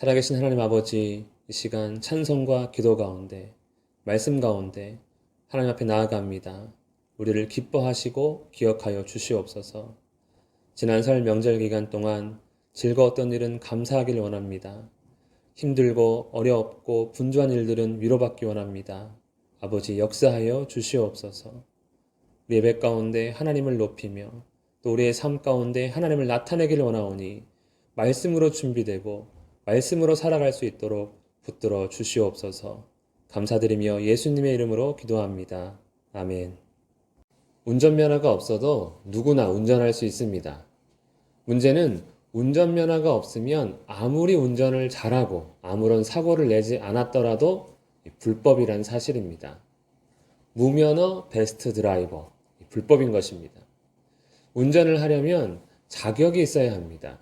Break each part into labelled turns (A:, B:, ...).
A: 살아계신 하나님 아버지, 이 시간 찬송과 기도 가운데, 말씀 가운데 하나님 앞에 나아갑니다. 우리를 기뻐하시고 기억하여 주시옵소서. 지난 설 명절 기간 동안 즐거웠던 일은 감사하길 원합니다. 힘들고 어렵고 분주한 일들은 위로받기 원합니다. 아버지 역사하여 주시옵소서. 예배 가운데 하나님을 높이며 또 우리의 삶 가운데 하나님을 나타내길 원하오니 말씀으로 준비되고 말씀으로 살아갈 수 있도록 붙들어 주시옵소서. 감사드리며 예수님의 이름으로 기도합니다. 아멘. 운전면허가 없어도 누구나 운전할 수 있습니다. 문제는 운전면허가 없으면 아무리 운전을 잘하고 아무런 사고를 내지 않았더라도 불법이란 사실입니다. 무면허 베스트 드라이버. 불법인 것입니다. 운전을 하려면 자격이 있어야 합니다.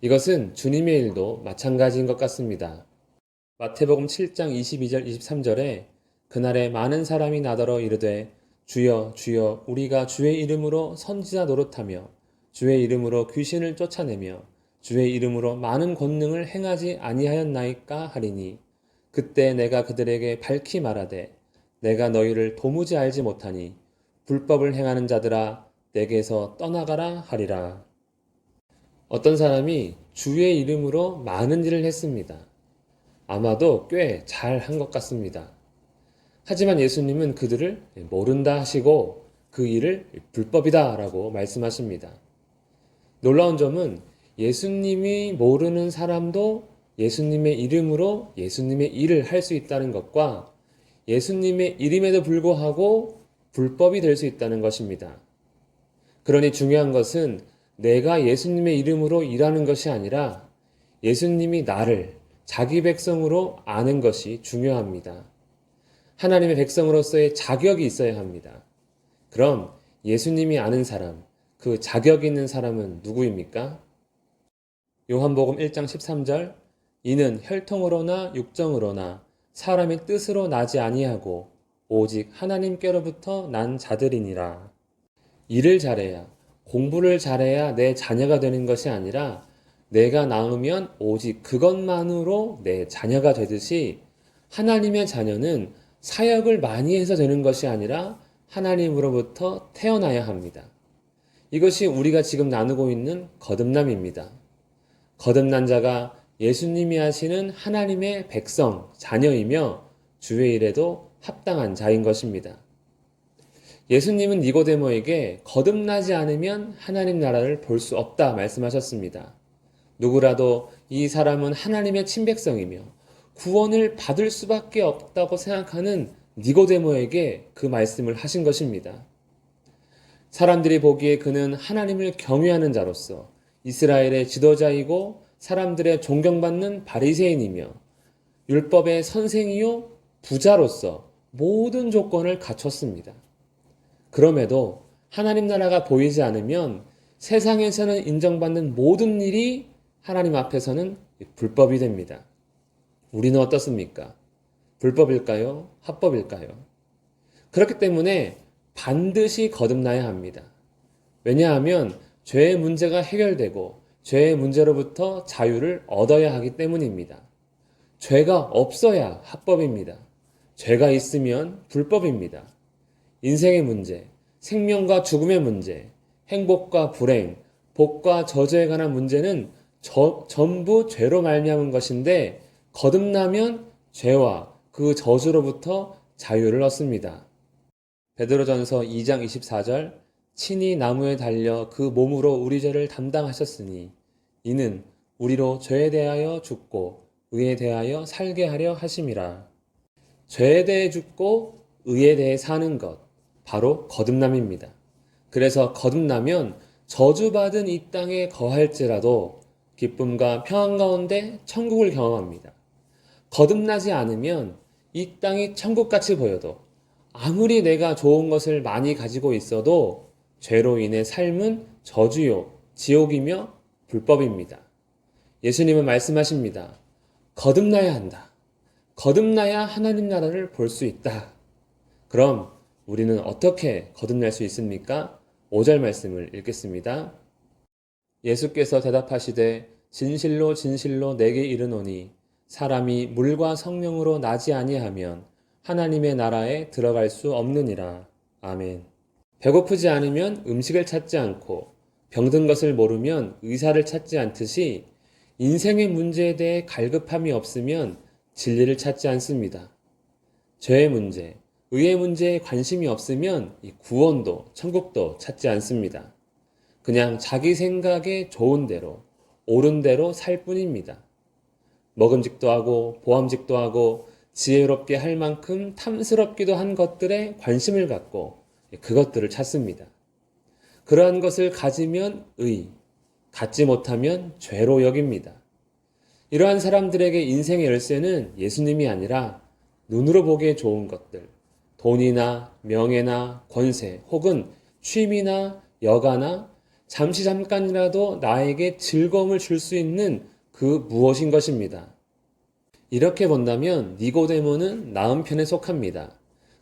A: 이것은 주님의 일도 마찬가지인 것 같습니다. 마태복음 7장 22절 23절에 그날에 많은 사람이 나더러 이르되 주여 주여 우리가 주의 이름으로 선지자 노릇하며 주의 이름으로 귀신을 쫓아내며 주의 이름으로 많은 권능을 행하지 아니하였나이까 하리니 그때 내가 그들에게 밝히 말하되 내가 너희를 도무지 알지 못하니 불법을 행하는 자들아 내게서 떠나가라 하리라. 어떤 사람이 주의 이름으로 많은 일을 했습니다. 아마도 꽤 잘 한 것 같습니다. 하지만 예수님은 그들을 모른다 하시고 그 일을 불법이다 라고 말씀하십니다. 놀라운 점은 예수님이 모르는 사람도 예수님의 이름으로 예수님의 일을 할 수 있다는 것과 예수님의 이름에도 불구하고 불법이 될 수 있다는 것입니다. 그러니 중요한 것은 내가 예수님의 이름으로 일하는 것이 아니라 예수님이 나를 자기 백성으로 아는 것이 중요합니다. 하나님의 백성으로서의 자격이 있어야 합니다. 그럼 예수님이 아는 사람, 그 자격 있는 사람은 누구입니까? 요한복음 1장 13절 이는 혈통으로나 육정으로나 사람의 뜻으로 나지 아니하고 오직 하나님께로부터 난 자들이니라. 일을 잘해야, 공부를 잘해야 내 자녀가 되는 것이 아니라 내가 낳으면 오직 그것만으로 내 자녀가 되듯이 하나님의 자녀는 사역을 많이 해서 되는 것이 아니라 하나님으로부터 태어나야 합니다. 이것이 우리가 지금 나누고 있는 거듭남입니다. 거듭난 자가 예수님이 하시는 하나님의 백성, 자녀이며 주의 일에도 합당한 자인 것입니다. 예수님은 니고데모에게 거듭나지 않으면 하나님 나라를 볼 수 없다 말씀하셨습니다. 누구라도 이 사람은 하나님의 친백성이며 구원을 받을 수밖에 없다고 생각하는 니고데모에게 그 말씀을 하신 것입니다. 사람들이 보기에 그는 하나님을 경외하는 자로서 이스라엘의 지도자이고 사람들의 존경받는 바리새인이며 율법의 선생이요 부자로서 모든 조건을 갖췄습니다. 그럼에도 하나님 나라가 보이지 않으면 세상에서는 인정받는 모든 일이 하나님 앞에서는 불법이 됩니다. 우리는 어떻습니까? 불법일까요? 합법일까요? 그렇기 때문에 반드시 거듭나야 합니다. 왜냐하면 죄의 문제가 해결되고 죄의 문제로부터 자유를 얻어야 하기 때문입니다. 죄가 없어야 합법입니다. 죄가 있으면 불법입니다. 인생의 문제, 생명과 죽음의 문제, 행복과 불행, 복과 저주에 관한 문제는 저, 전부 죄로 말미암은 것인데 거듭나면 죄와 그 저주로부터 자유를 얻습니다. 베드로전서 2장 24절 친히 나무에 달려 그 몸으로 우리 죄를 담당하셨으니 이는 우리로 죄에 대하여 죽고 의에 대하여 살게 하려 하심이라. 죄에 대해 죽고 의에 대해 사는 것 바로 거듭남입니다. 그래서 거듭나면 저주받은 이 땅에 거할지라도 기쁨과 평안 가운데 천국을 경험합니다. 거듭나지 않으면 이 땅이 천국같이 보여도 아무리 내가 좋은 것을 많이 가지고 있어도 죄로 인해 삶은 저주요, 지옥이며 불법입니다. 예수님은 말씀하십니다. 거듭나야 한다. 거듭나야 하나님 나라를 볼 수 있다. 그럼 우리는 어떻게 거듭날 수 있습니까? 5절 말씀을 읽겠습니다. 예수께서 대답하시되 진실로 진실로 내게 이르노니 사람이 물과 성령으로 나지 아니하면 하나님의 나라에 들어갈 수 없느니라. 아멘. 배고프지 않으면 음식을 찾지 않고 병든 것을 모르면 의사를 찾지 않듯이 인생의 문제에 대해 갈급함이 없으면 진리를 찾지 않습니다. 죄의 문제, 의의 문제에 관심이 없으면 이 구원도 천국도 찾지 않습니다. 그냥 자기 생각에 좋은 대로, 옳은 대로 살 뿐입니다. 먹음직도 하고 보암직도 하고 지혜롭게 할 만큼 탐스럽기도 한 것들에 관심을 갖고 그것들을 찾습니다. 그러한 것을 가지면 의, 갖지 못하면 죄로 여깁니다. 이러한 사람들에게 인생의 열쇠는 예수님이 아니라 눈으로 보기에 좋은 것들, 돈이나 명예나 권세, 혹은 취미나 여가나 잠시 잠깐이라도 나에게 즐거움을 줄 수 있는 그 무엇인 것입니다. 이렇게 본다면 니고데모는 나은 편에 속합니다.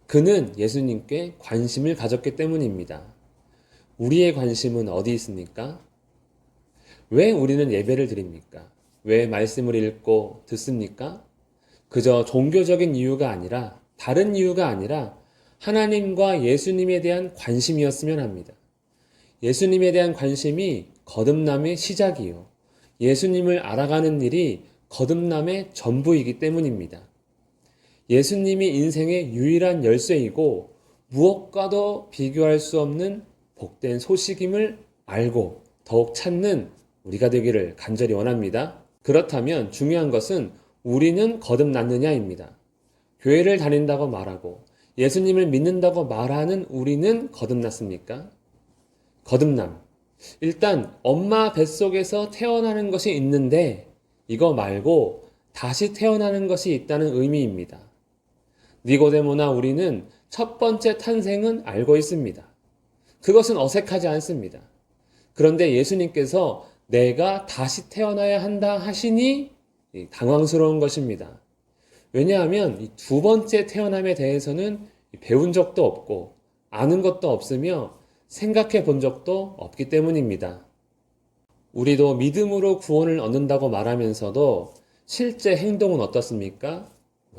A: 그는 예수님께 관심을 가졌기 때문입니다. 우리의 관심은 어디 있습니까? 왜 우리는 예배를 드립니까? 왜 말씀을 읽고 듣습니까? 그저 종교적인 이유가 아니라 다른 이유가 아니라 하나님과 예수님에 대한 관심이었으면 합니다. 예수님에 대한 관심이 거듭남의 시작이요. 예수님을 알아가는 일이 거듭남의 전부이기 때문입니다. 예수님이 인생의 유일한 열쇠이고 무엇과도 비교할 수 없는 복된 소식임을 알고 더욱 찾는 우리가 되기를 간절히 원합니다. 그렇다면 중요한 것은 우리는 거듭났느냐입니다. 교회를 다닌다고 말하고 예수님을 믿는다고 말하는 우리는 거듭났습니까? 거듭남. 일단 엄마 뱃속에서 태어나는 것이 있는데 이거 말고 다시 태어나는 것이 있다는 의미입니다. 니고데모나 우리는 첫 번째 탄생은 알고 있습니다. 그것은 어색하지 않습니다. 그런데 예수님께서 내가 다시 태어나야 한다 하시니 당황스러운 것입니다. 왜냐하면 이 두 번째 태어남에 대해서는 배운 적도 없고 아는 것도 없으며 생각해 본 적도 없기 때문입니다. 우리도 믿음으로 구원을 얻는다고 말하면서도 실제 행동은 어떻습니까?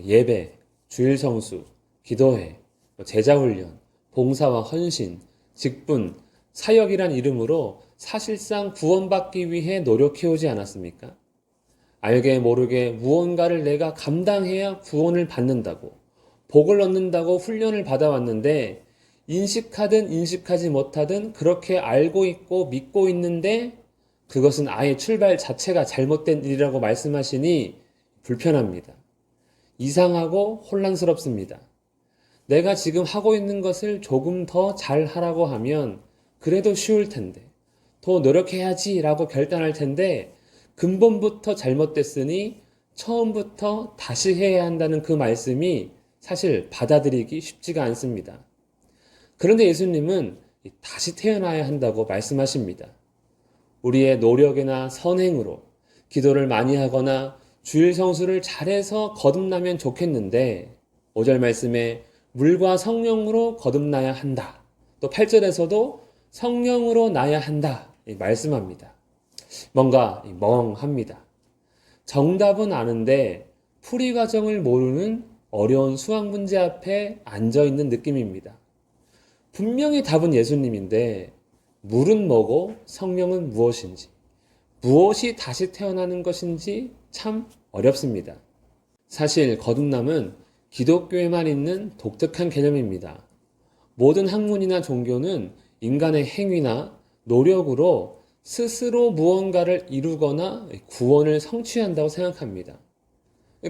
A: 예배, 주일 성수, 기도회, 제자 훈련, 봉사와 헌신, 직분, 사역이란 이름으로 사실상 구원받기 위해 노력해오지 않았습니까? 알게 모르게 무언가를 내가 감당해야 구원을 받는다고, 복을 얻는다고 훈련을 받아왔는데, 인식하든 인식하지 못하든 그렇게 알고 있고 믿고 있는데, 그것은 아예 출발 자체가 잘못된 일이라고 말씀하시니 불편합니다. 이상하고 혼란스럽습니다. 내가 지금 하고 있는 것을 조금 더 잘 하라고 하면 그래도 쉬울 텐데, 더 노력해야지 라고 결단할 텐데, 근본부터 잘못됐으니 처음부터 다시 해야 한다는 그 말씀이 사실 받아들이기 쉽지가 않습니다. 그런데 예수님은 다시 태어나야 한다고 말씀하십니다. 우리의 노력이나 선행으로 기도를 많이 하거나 주일 성수를 잘해서 거듭나면 좋겠는데 5절 말씀에 물과 성령으로 거듭나야 한다. 또 8절에서도 성령으로 나야 한다. 말씀합니다. 뭔가 멍합니다. 정답은 아는데 풀이 과정을 모르는 어려운 수학 문제 앞에 앉아 있는 느낌입니다. 분명히 답은 예수님인데 물은 뭐고 성령은 무엇인지 무엇이 다시 태어나는 것인지 참 어렵습니다. 사실 거듭남은 기독교에만 있는 독특한 개념입니다. 모든 학문이나 종교는 인간의 행위나 노력으로 스스로 무언가를 이루거나 구원을 성취한다고 생각합니다.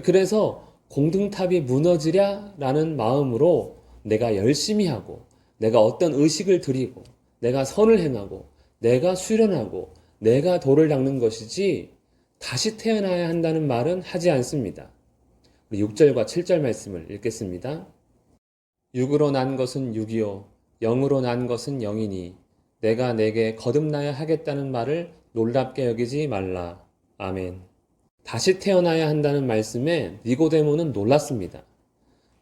A: 그래서 공등탑이 무너지랴 라는 마음으로 내가 열심히 하고, 내가 어떤 의식을 드리고, 내가 선을 행하고, 내가 수련하고, 내가 돌을 닦는 것이지 다시 태어나야 한다는 말은 하지 않습니다. 우리 6절과 7절 말씀을 읽겠습니다. 육으로 난 것은 육이요 영으로 난 것은 영이니 내가 내게 거듭나야 하겠다는 말을 놀랍게 여기지 말라. 아멘. 다시 태어나야 한다는 말씀에 니고데모는 놀랐습니다.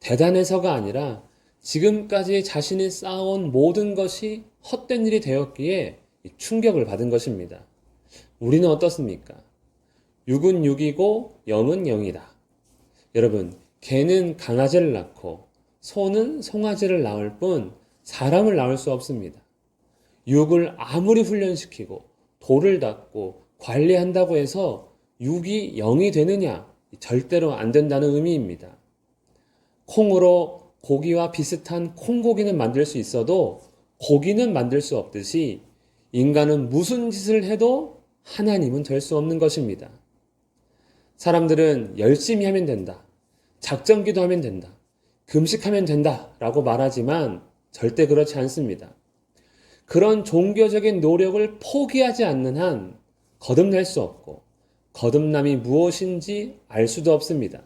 A: 대단해서가 아니라 지금까지 자신이 쌓아온 모든 것이 헛된 일이 되었기에 충격을 받은 것입니다. 우리는 어떻습니까? 육은 육이고 영은 영이다. 여러분, 개는 강아지를 낳고 소는 송아지를 낳을 뿐 사람을 낳을 수 없습니다. 육을 아무리 훈련시키고 돌을 닦고 관리한다고 해서 육이 영이 되느냐? 절대로 안 된다는 의미입니다. 콩으로 고기와 비슷한 콩고기는 만들 수 있어도 고기는 만들 수 없듯이 인간은 무슨 짓을 해도 하나님은 될 수 없는 것입니다. 사람들은 열심히 하면 된다. 작정기도 하면 된다. 금식하면 된다. 라고 말하지만 절대 그렇지 않습니다. 그런 종교적인 노력을 포기하지 않는 한 거듭날 수 없고 거듭남이 무엇인지 알 수도 없습니다.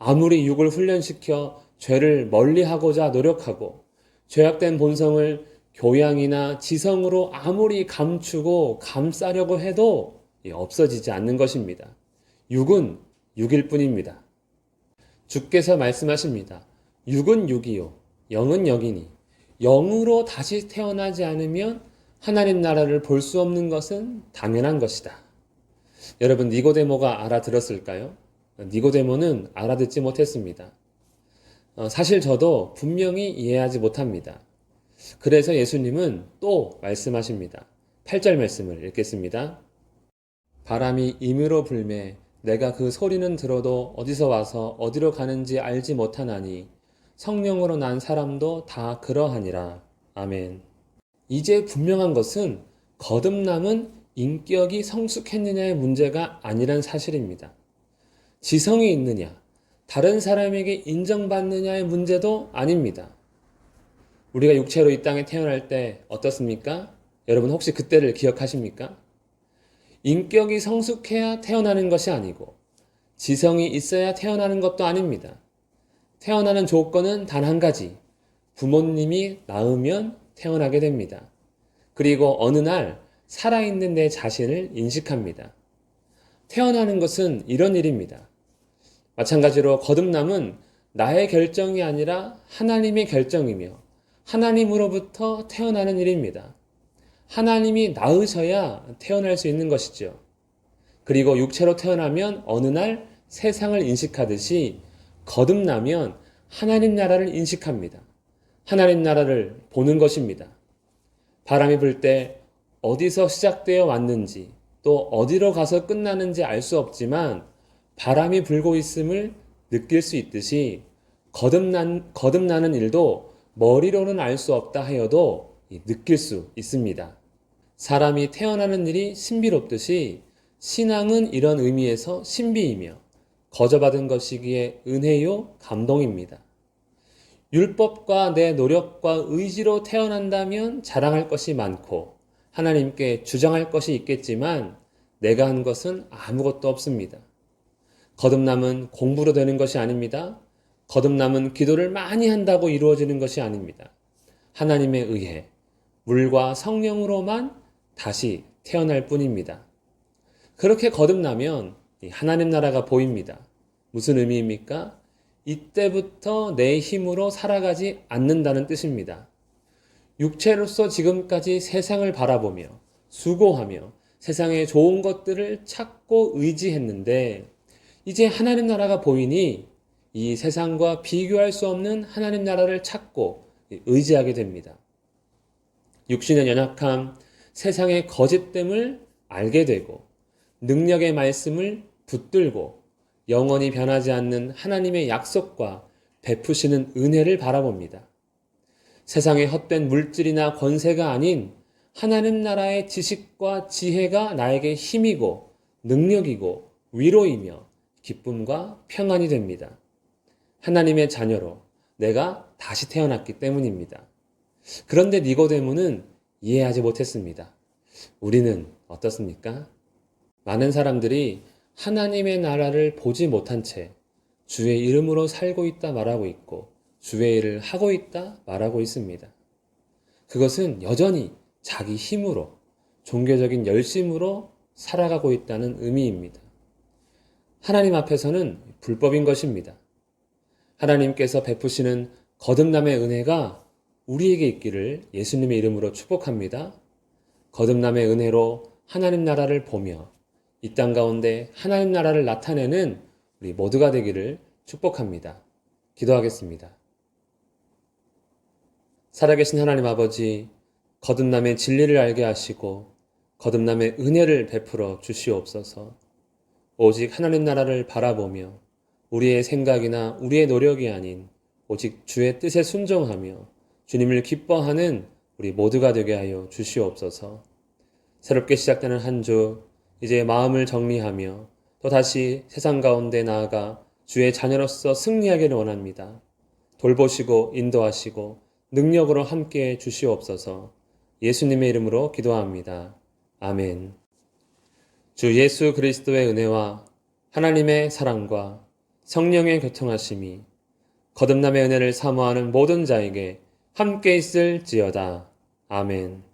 A: 아무리 육을 훈련시켜 죄를 멀리하고자 노력하고 죄악된 본성을 교양이나 지성으로 아무리 감추고 감싸려고 해도 없어지지 않는 것입니다. 육은 육일 뿐입니다. 주께서 말씀하십니다. 육은 육이요. 영은 영이니. 영으로 다시 태어나지 않으면 하나님 나라를 볼 수 없는 것은 당연한 것이다. 여러분, 니고데모가 알아들었을까요? 니고데모는 알아듣지 못했습니다. 어, 사실 저도 분명히 이해하지 못합니다. 그래서 예수님은 또 말씀하십니다. 8절 말씀을 읽겠습니다. 바람이 임으로 불매 내가 그 소리는 들어도 어디서 와서 어디로 가는지 알지 못하나니 성령으로 난 사람도 다 그러하니라. 아멘. 이제 분명한 것은 거듭남은 인격이 성숙했느냐의 문제가 아니란 사실입니다. 지성이 있느냐, 다른 사람에게 인정받느냐의 문제도 아닙니다. 우리가 육체로 이 땅에 태어날 때 어떻습니까? 여러분 혹시 그때를 기억하십니까? 인격이 성숙해야 태어나는 것이 아니고 지성이 있어야 태어나는 것도 아닙니다. 태어나는 조건은 단 한 가지. 부모님이 낳으면 태어나게 됩니다. 그리고 어느 날 살아있는 내 자신을 인식합니다. 태어나는 것은 이런 일입니다. 마찬가지로 거듭남은 나의 결정이 아니라 하나님의 결정이며 하나님으로부터 태어나는 일입니다. 하나님이 낳으셔야 태어날 수 있는 것이죠. 그리고 육체로 태어나면 어느 날 세상을 인식하듯이 거듭나면 하나님 나라를 인식합니다. 하나님 나라를 보는 것입니다. 바람이 불 때 어디서 시작되어 왔는지 또 어디로 가서 끝나는지 알 수 없지만 바람이 불고 있음을 느낄 수 있듯이 거듭난, 거듭나는 일도 머리로는 알 수 없다 하여도 느낄 수 있습니다. 사람이 태어나는 일이 신비롭듯이 신앙은 이런 의미에서 신비이며 거저받은 것이기에 은혜요 감동입니다. 율법과 내 노력과 의지로 태어난다면 자랑할 것이 많고 하나님께 주장할 것이 있겠지만 내가 한 것은 아무것도 없습니다. 거듭남은 공부로 되는 것이 아닙니다. 거듭남은 기도를 많이 한다고 이루어지는 것이 아닙니다. 하나님에 의해 물과 성령으로만 다시 태어날 뿐입니다. 그렇게 거듭나면 하나님 나라가 보입니다. 무슨 의미입니까? 이때부터 내 힘으로 살아가지 않는다는 뜻입니다. 육체로서 지금까지 세상을 바라보며 수고하며 세상의 좋은 것들을 찾고 의지했는데 이제 하나님 나라가 보이니 이 세상과 비교할 수 없는 하나님 나라를 찾고 의지하게 됩니다. 육신의 연약함, 세상의 거짓됨을 알게 되고 능력의 말씀을 붙들고 영원히 변하지 않는 하나님의 약속과 베푸시는 은혜를 바라봅니다. 세상의 헛된 물질이나 권세가 아닌 하나님 나라의 지식과 지혜가 나에게 힘이고 능력이고 위로이며 기쁨과 평안이 됩니다. 하나님의 자녀로 내가 다시 태어났기 때문입니다. 그런데 니고데모는 이해하지 못했습니다. 우리는 어떻습니까? 많은 사람들이 하나님의 나라를 보지 못한 채 주의 이름으로 살고 있다 말하고 있고 주의 일을 하고 있다 말하고 있습니다. 그것은 여전히 자기 힘으로 종교적인 열심으로 살아가고 있다는 의미입니다. 하나님 앞에서는 불법인 것입니다. 하나님께서 베푸시는 거듭남의 은혜가 우리에게 있기를 예수님의 이름으로 축복합니다. 거듭남의 은혜로 하나님 나라를 보며 이 땅 가운데 하나님 나라를 나타내는 우리 모두가 되기를 축복합니다. 기도하겠습니다. 살아계신 하나님 아버지, 거듭남의 진리를 알게 하시고 거듭남의 은혜를 베풀어 주시옵소서. 오직 하나님 나라를 바라보며 우리의 생각이나 우리의 노력이 아닌 오직 주의 뜻에 순종하며 주님을 기뻐하는 우리 모두가 되게 하여 주시옵소서. 새롭게 시작되는 한 주 이제 마음을 정리하며 또 다시 세상 가운데 나아가 주의 자녀로서 승리하기를 원합니다. 돌보시고 인도하시고 능력으로 함께 해 주시옵소서. 예수님의 이름으로 기도합니다. 아멘. 주 예수 그리스도의 은혜와 하나님의 사랑과 성령의 교통하심이 거듭남의 은혜를 사모하는 모든 자에게 함께 있을지어다. 아멘.